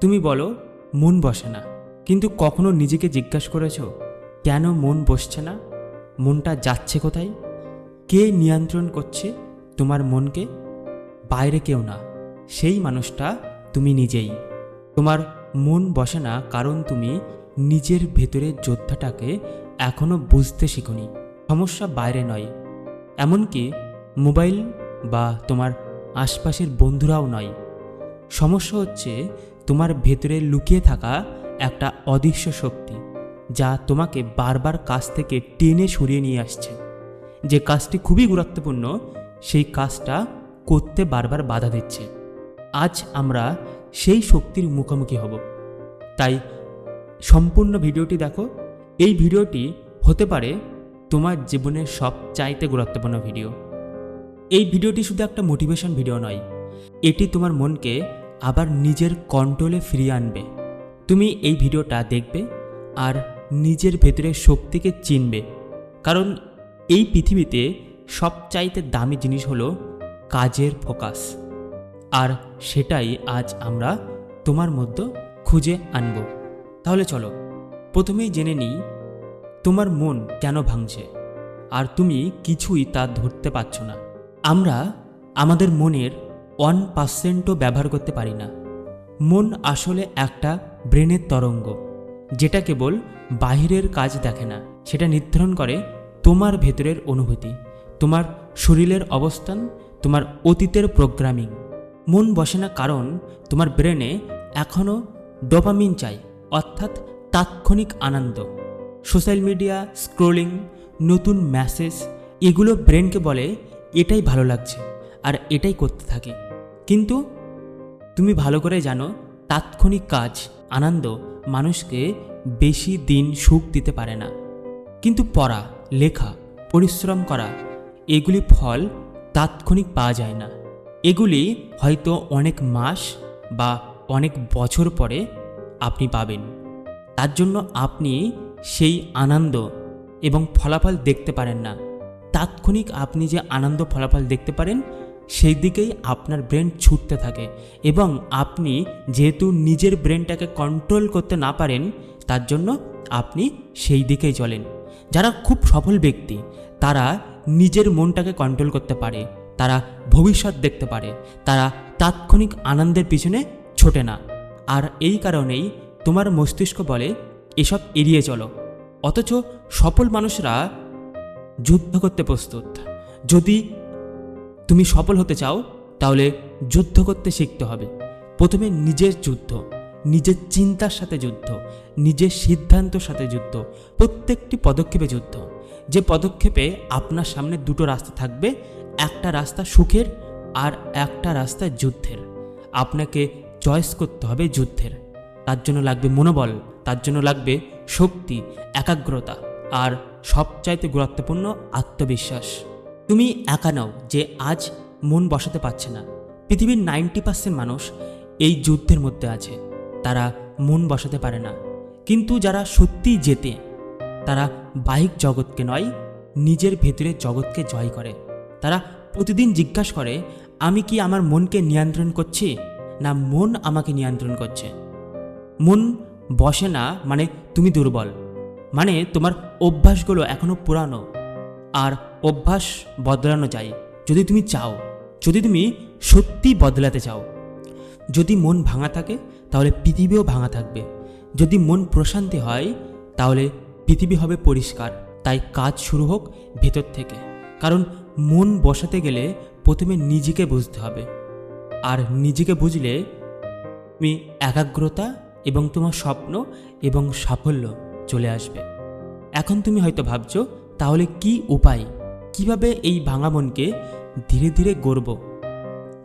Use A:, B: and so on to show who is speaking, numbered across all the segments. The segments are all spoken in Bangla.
A: তুমি বলো, মন বসে না। কিন্তু কখনো নিজেকে জিজ্ঞাসা করেছ, কেন মন বসছে না? মনটা যাচ্ছে কোথায়? কে নিয়ন্ত্রণ করছে তোমার মনকে? বাইরে কেউ না, সেই মানুষটা তুমি নিজেই। তোমার মন বসে না কারণ তুমি নিজের ভেতরের যোদ্ধাটাকে এখনও বুঝতে শিখনি। সমস্যা বাইরে নয়। এমনকি মোবাইল বা তোমার আশপাশের বন্ধুরাও নয়। সমস্যা হচ্ছে তোমার ভেতরে লুকিয়ে থাকা একটা অদৃশ্য শক্তি, যা তোমাকে বারবার কাজ থেকে টেনে সরিয়ে নিয়ে আসছে। যে কাজটি খুবই গুরুত্বপূর্ণ, সেই কাজটা করতে বারবার বাধা দিচ্ছে। আজ আমরা সেই শক্তির মুখোমুখি হব। তাই সম্পূর্ণ ভিডিওটি দেখো। এই ভিডিওটি হতে পারে তোমার জীবনের সব চাইতে গুরুত্বপূর্ণ ভিডিও। এই ভিডিওটি শুধু একটা মোটিভেশন ভিডিও নয়, এটি তোমার মনকে আবার নিজের কন্ট্রোলে ফিরিয়ে আনবে। তুমি এই ভিডিওটা দেখবে আর নিজের ভেতরের শক্তিকে চিনবে। কারণ এই পৃথিবীতে সবচাইতে দামি জিনিস হলো কাজের ফোকাস। আর সেটাই আজ আমরা তোমার মধ্যে খুঁজে আনব। তাহলে চলো, প্রথমেই জেনে নিই তোমার মন কেন ভাঙছে? আর তুমি কিছুই তা ধরতে পারছ না। আমরা আমাদের মনের ওয়ান পার্সেন্টও ব্যবহার করতে পারি না। মন আসলে একটা ব্রেনের তরঙ্গ, যেটা কেবল বাহিরের কাজ দেখে না, সেটা নির্ধারণ করে তোমার ভেতরের অনুভূতি, তোমার শরীরের অবস্থান, তোমার অতীতের প্রোগ্রামিং মন বসে না কারণ তোমার ব্রেনে এখনও ডোপামিন চাই, অর্থাৎ তাৎক্ষণিক আনন্দ। সোশ্যাল মিডিয়া, স্ক্রোলিং, নতুন মেসেজ এগুলো ব্রেনকে বলে, এটাই ভালো লাগছে, আর এটাই করতে থাকে। কিন্তু তুমি ভালো করে জানো, তাৎক্ষণিক কাজ, আনন্দ মানুষকে বেশি দিন সুখ দিতে পারে না। কিন্তু পড়া, লেখা, পরিশ্রম করা, এগুলি ফল তাৎক্ষণিক পাওয়া যায় না। এগুলি হয়তো অনেক মাস বা অনেক বছর পরে আপনি পাবেন। তার জন্য আপনি সেই আনন্দ এবং ফলাফল দেখতে পারেন না। তাৎক্ষণিক আপনি যে আনন্দ ফলাফল দেখতে পারেন সেই দিকেই আপনার ব্রেন ছুটতে থাকে এবং আপনি যেহেতু নিজের ব্রেনটাকে কন্ট্রোল করতে না পারেন, তার জন্য আপনি সেই দিকেই চলেন। যারা খুব সফল ব্যক্তি, তারা নিজের মনটাকে কন্ট্রোল করতে পারে, তারা ভবিষ্যৎ দেখতে পারে, তারা তাৎক্ষণিক আনন্দের পিছনে ছোটে না। আর এই কারণেই তোমার মস্তিষ্ক বলে, এসব এড়িয়ে চলো। অথচ সফল মানুষরা যুদ্ধ করতে প্রস্তুত। যদি তুমি সফল হতে চাও, তাহলে যুদ্ধ করতে শিখতে হবে। প্রথমে নিজের যুদ্ধ, নিজের চিন্তার সাথে যুদ্ধ, নিজের সিদ্ধান্তর সাথে যুদ্ধ, প্রত্যেকটি পদক্ষেপে যুদ্ধ। যে পদক্ষেপে আপনার সামনে দুটো রাস্তা থাকবে, একটা রাস্তা সুখের আর একটা রাস্তা যুদ্ধের। আপনাকে চয়েস করতে হবে যুদ্ধের। তার জন্য লাগবে মনোবল, তার জন্য লাগবে শক্তি, একাগ্রতা আর সবচাইতে গুরুত্বপূর্ণ আত্মবিশ্বাস। তুমি একা নাও যে আজ মন বসাতে পারছে না। পৃথিবীর নাইনটি পার্সেন্ট মানুষ এই যুদ্ধের মধ্যে আছে। তারা মন বসাতে পারে না। কিন্তু যারা সত্যিই জেতে, তারা বাহিক জগৎকে নয়, নিজের ভেতরের জগৎকে জয় করে। তারা প্রতিদিন জিজ্ঞাসা করে, আমি কি আমার মনকে নিয়ন্ত্রণ করছি? না, মন আমাকে নিয়ন্ত্রণ করছে? মন বসে না মানে তুমি দুর্বল। মানে তোমার অভ্যাসগুলো এখনও পুরানো। আর অভ্যাস বদলানো যায় যদি তুমি চাও, যদি তুমি সত্যি বদলাতে চাও। যদি মন ভাঙা থাকে, তাহলে পৃথিবীও ভাঙা থাকবে। যদি মন প্রশান্তি হয়, তাহলে পৃথিবী হবে পরিষ্কার। তাই কাজ শুরু হোক ভেতর থেকে। কারণ মন বসাতে গেলে প্রথমে নিজেকে বুঝতে হবে। আর নিজেকে বুঝলে তুমি একাগ্রতা এবং তোমার স্বপ্ন এবং সাফল্য চলে আসবে। এখন তুমি হয়তো ভাবছ তাহলে কি উপায়? কীভাবে এই ভাঙা মনকে ধীরে ধীরে গড়ব?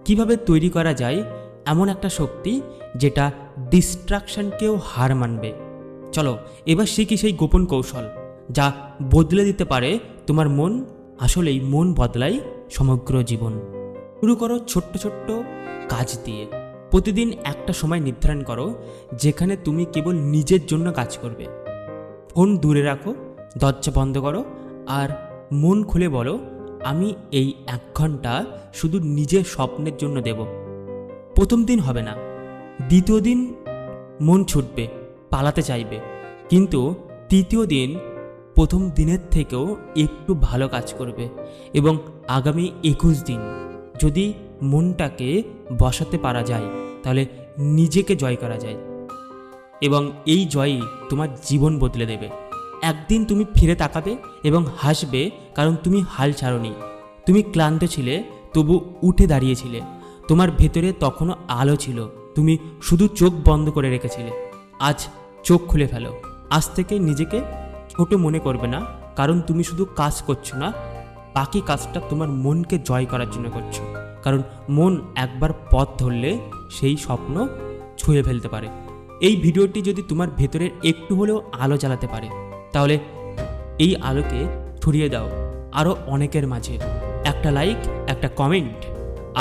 A: কীভাবে তৈরি করা যায় এমন একটা শক্তি যেটা ডিস্ট্রাকশনকেও হার মানবে? চলো, এবার শিখি সেই গোপন কৌশল, যা বদলে দিতে পারে তোমার মন, আসলেই মন বদলায় সমগ্র জীবন। শুরু করো ছোট্ট ছোট্ট কাজ দিয়ে। প্রতিদিন একটা সময় নির্ধারণ করো, যেখানে তুমি কেবল নিজের জন্য কাজ করবে। ফোন দূরে রাখো, দরজা বন্ধ করো আর মন খুলে বলো, আমি এই এক ঘণ্টা শুধু নিজের স্বপ্নের জন্য দেব। প্রথম দিন হবে না, দ্বিতীয় দিন মন ছুটবে, পালাতে চাইবে। কিন্তু তৃতীয় দিন প্রথম দিনের থেকেও একটু ভালো কাজ করবে এবং আগামী একুশ দিন যদি মনটাকে বসাতে পারা যায়, তাহলে নিজেকে জয় করা যায় এবং এই জয়ই তোমার জীবন বদলে দেবে। একদিন তুমি ফিরে তাকাবে এবং হাসবে কারণ তুমি হাল ছাড়নি। তুমি ক্লান্ত ছিলে, তবু উঠে দাঁড়িয়েছিলে। তোমার ভেতরে তখনও আলো ছিল। তুমি শুধু চোখ বন্ধ করে রেখেছিলে। আজ চোখ খুলে ফেলো। আজ থেকে নিজেকে ছোট মনে করবে না, কারণ তুমি শুধু কাজ করছ না, বাকি কাজটা তোমার মনকে জয় করার জন্য করছ। কারণ মন একবার পথ ধরলে সেই স্বপ্ন ছুঁয়ে ফেলতে পারে। এই ভিডিওটি যদি তোমার ভেতরের একটু হলেও আলো জ্বালাতে পারে তাহলে এই আলোকে ছড়িয়ে দাও আরও অনেকের মাঝে। একটা লাইক একটা কমেন্ট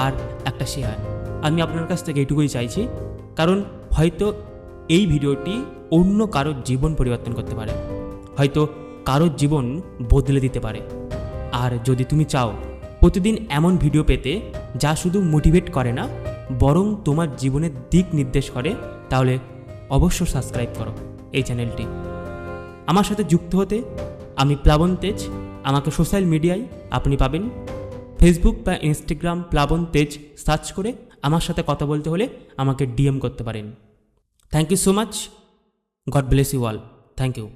A: আর একটা শেয়ার আমি আপনার কাছ থেকে এটুকুই চাইছি, কারণ হয়তো এই ভিডিওটি অন্য কারোর জীবন পরিবর্তন করতে পারে। হয়তো কারোর জীবন বদলে দিতে পারে। আর যদি তুমি চাও প্রতিদিন এমন ভিডিও পেতে যা শুধু মোটিভেট করে না, বরং তোমার জীবনের দিক নির্দেশ করে, তাহলে অবশ্য সাবস্ক্রাইব করো এই চ্যানেলটি আমার সাথে যুক্ত হতে আমি প্লাবন তেজ। আমাকে সোশ্যাল মিডিয়ায় আপনি পাবেন। ফেসবুক বা ইনস্টাগ্রাম প্লাবন তেজ সার্চ করে আমার সাথে কথা বলতে হলে আমাকে ডিএম করতে পারেন। Thank you so much. God bless you all. Thank you.